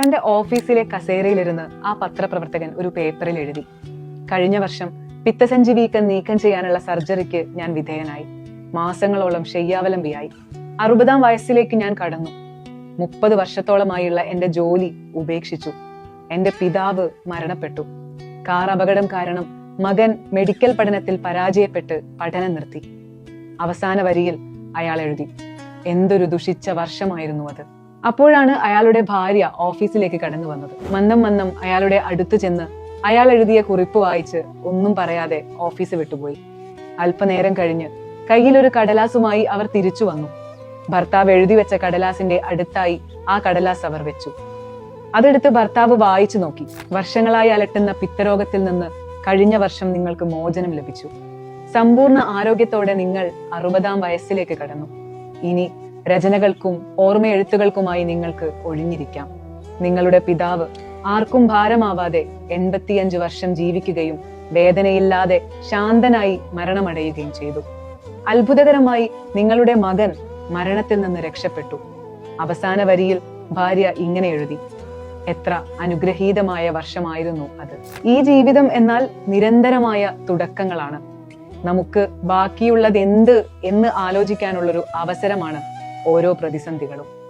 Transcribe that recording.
തന്റെ ഓഫീസിലെ കസേരയിലിരുന്ന് ആ പത്രപ്രവർത്തകൻ ഒരു പേപ്പറിൽ എഴുതി. കഴിഞ്ഞ വർഷം പിത്തസഞ്ചി വീക്കം നീക്കം ചെയ്യാനുള്ള സർജറിക്ക് ഞാൻ വിധേയനായി. മാസങ്ങളോളം ശയ്യാവലംബിയായി. അറുപതാം വയസ്സിലേക്ക് ഞാൻ കടന്നു. മുപ്പത് വർഷത്തോളമായുള്ള എന്റെ ജോലി ഉപേക്ഷിച്ചു. എന്റെ പിതാവ് മരണപ്പെട്ടു. കാർ അപകടം കാരണം മകൻ മെഡിക്കൽ പഠനത്തിൽ പരാജയപ്പെട്ട് പഠനം നിർത്തി. അവസാന വരിയിൽ അയാൾ എഴുതി. എന്തൊരു ദുഷിച്ച വർഷമായിരുന്നു അത്. അപ്പോഴാണ് അയാളുടെ ഭാര്യ ഓഫീസിലേക്ക് കടന്നു വന്നത്. മന്ദം മന്ദം അയാളുടെ അടുത്ത് ചെന്ന് അയാൾ എഴുതിയ കുറിപ്പ് വായിച്ച് ഒന്നും പറയാതെ ഓഫീസ് വിട്ടുപോയി. അല്പനേരം കഴിഞ്ഞ് കയ്യിലൊരു കടലാസുമായി അവർ തിരിച്ചു വന്നു. ഭർത്താവ് എഴുതി വെച്ച കടലാസിന്റെ അടുത്തായി ആ കടലാസ് അവർ വെച്ചു. അതെടുത്ത് ഭർത്താവ് വായിച്ചു നോക്കി. വർഷങ്ങളായി അലട്ടുന്ന പിത്തരോഗത്തിൽ നിന്ന് കഴിഞ്ഞ വർഷം നിങ്ങൾക്ക് മോചനം ലഭിച്ചു. സമ്പൂർണ ആരോഗ്യത്തോടെ നിങ്ങൾ അറുപതാം വയസ്സിലേക്ക് കടന്നു. ഇനി രചനകൾക്കും ഓർമ്മ എഴുത്തുകൾക്കുമായി നിങ്ങൾക്ക് ഒഴിഞ്ഞിരിക്കാം നിങ്ങളുടെ പിതാവ് ആർക്കും ഭാരമാവാതെ എൺപത്തിയഞ്ച് വർഷം ജീവിക്കുകയും വേദനയില്ലാതെ ശാന്തനായി മരണമടയുകയും ചെയ്തു. അത്ഭുതകരമായി നിങ്ങളുടെ മകൻ മരണത്തിൽ നിന്ന് രക്ഷപ്പെട്ടു. അവസാന വരിയിൽ ഭാര്യ ഇങ്ങനെ എഴുതി എത്ര അനുഗ്രഹീതമായ വർഷമായിരുന്നു അത്. ഈ ജീവിതം എന്നാൽ നിരന്തരമായ തുടക്കങ്ങളാണ്. നമുക്ക് ബാക്കിയുള്ളത് എന്ത് എന്ന് ആലോചിക്കാനുള്ളൊരു അവസരമാണ് ഓരോ പ്രതിസന്ധികളും